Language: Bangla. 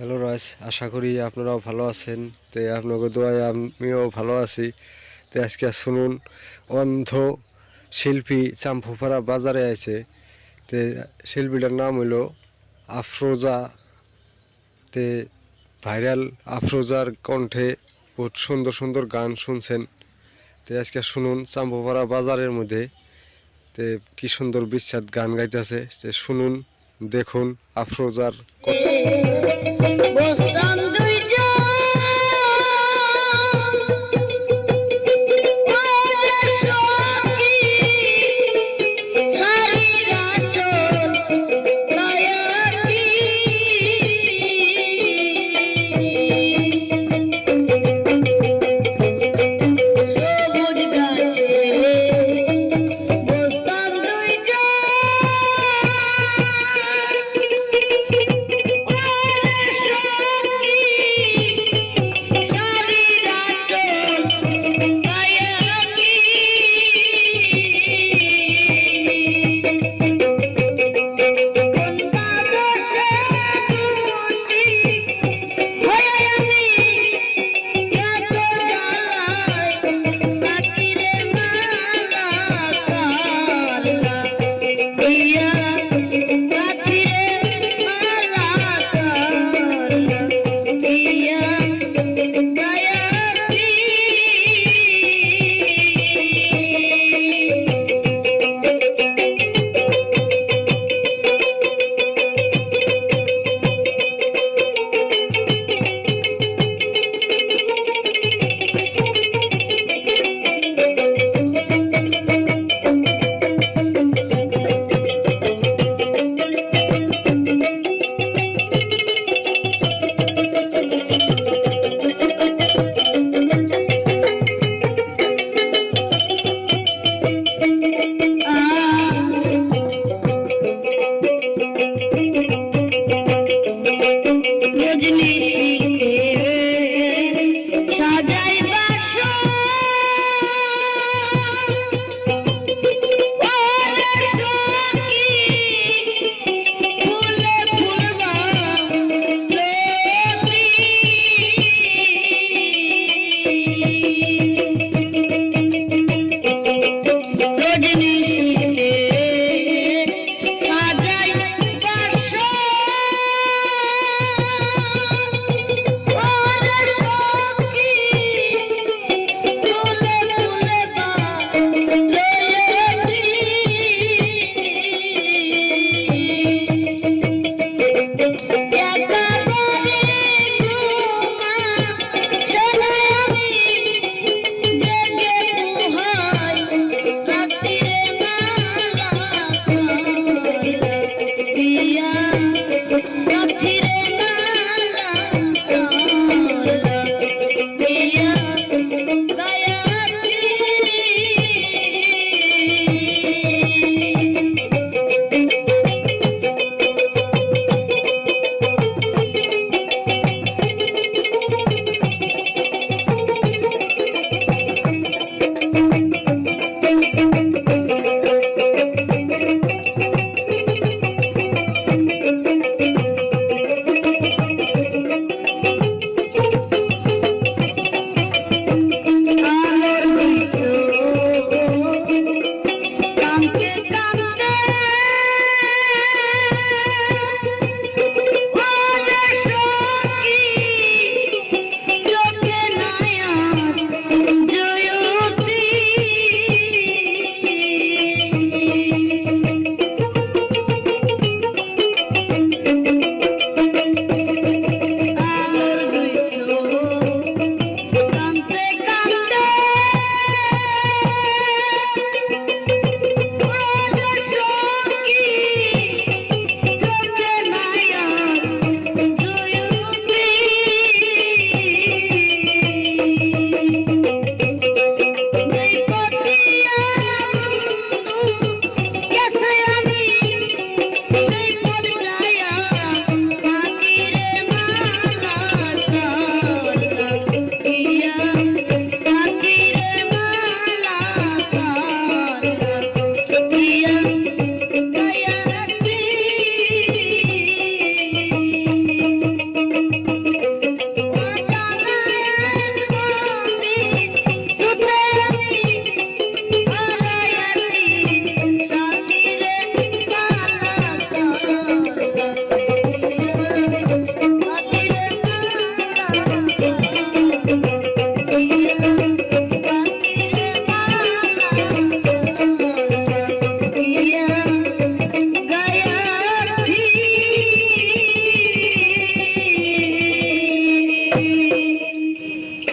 হ্যালো রাজ, আশা করি আপনারাও ভালো আছেন। তো আপনাকে দোয়ায় আমিও ভালো আছি। তো আজকে শুনুন অন্ধ শিল্পী চাম্পুপাড়া বাজারে আছে। তে শিল্পীটার নাম হলো আফরোজা। তে ভাইরাল আফরোজার কণ্ঠে বহুত সুন্দর সুন্দর গান শুনছেন। তো আজকে শুনুন চাম্পুপাড়া বাজারের মধ্যে। তে কি সুন্দর বিখ্যাত গান গাইতেছে। শুনুন। দেখুন আফরোজার Yeah. ni ni